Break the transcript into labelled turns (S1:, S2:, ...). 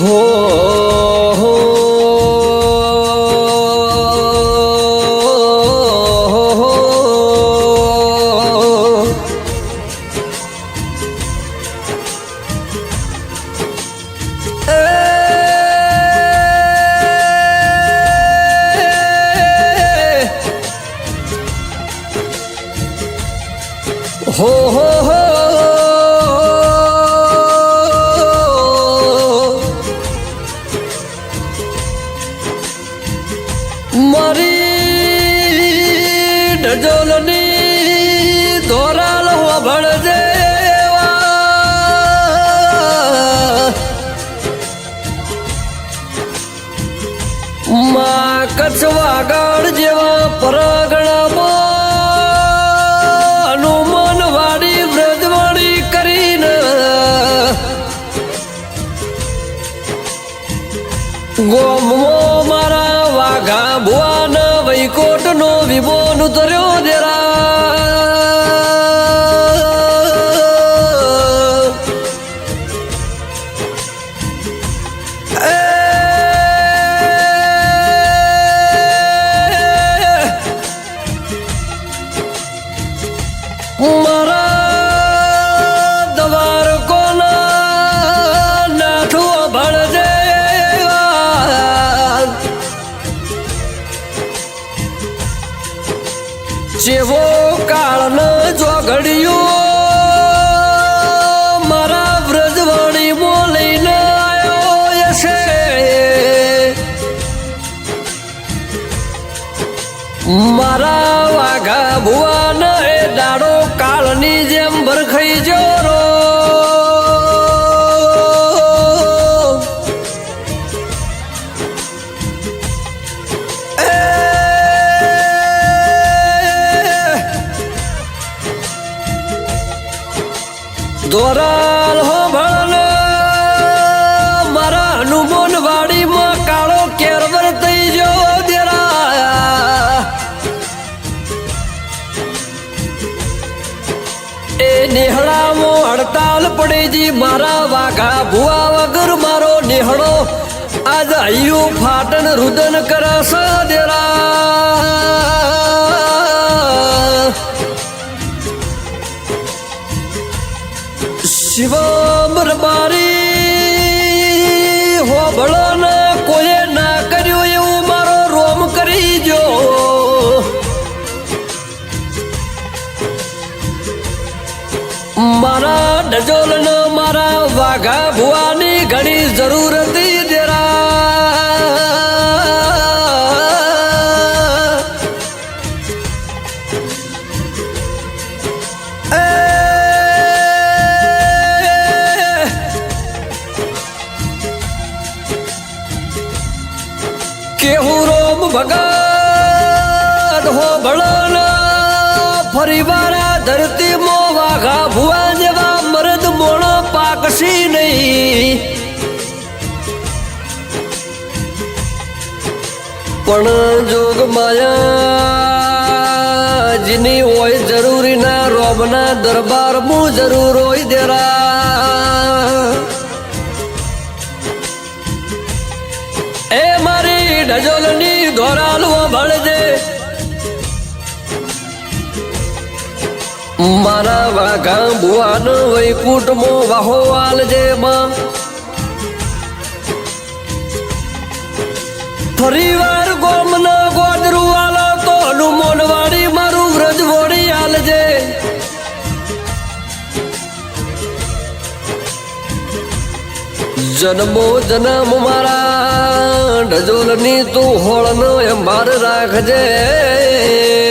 S1: હો મારી ડજોલની ધોરાલ હોભળ દેવા માં કચવાગળ જેવા પરગણામાં હનુમાન વાડી વ્રજવાણી કરીને ગોમો નો વિભોન ઉતર્યો દેરા. જેવો કાળ જોગડિયો, મારા વ્રજવાણી બોલીને આવ્યો યશે. મારા વાઘા ભુવાન એ દાડો કાળની જેમ ભરખાઈ જોરો દોરાલ હો ભણ મારા હનુમાન વાડીમાં કાળો કેરવર થઈ જો દેરા. એ નેહળામો હડતાલ પડેજી મારા વાઘા ભુવા વગર મારો નિહળો આજ હૈયું ફાટન રુદન કરસ દેરા. શિવમ રબારી હોબળો ના કોઈએ ના કર્યું એવું મારો રોમ કરી જો મારા ડજોલ ભગત હો ભળના ફરી વારા ધરતી મો વાઘા ભુવા જેવા મરદ મોણો પાકશી નહીં. પણ જોગ માયા જીની હોય જરૂરી ના, રોબના દરબાર મું જરૂર હોય દેરા. એ મારી ડજોલની ધોરાલવો ભળજે મારા વાઘા ભુવાન વૈકુટમો વાહો વાલજે માં ફરી વાર ગોમના ગોદરું આલો તો હનુમોન વાડી મારું વ્રજ વોડી આલજે. જન્મો જન્મ મારા ડજોલની તું હોળનો એમ રાખજે.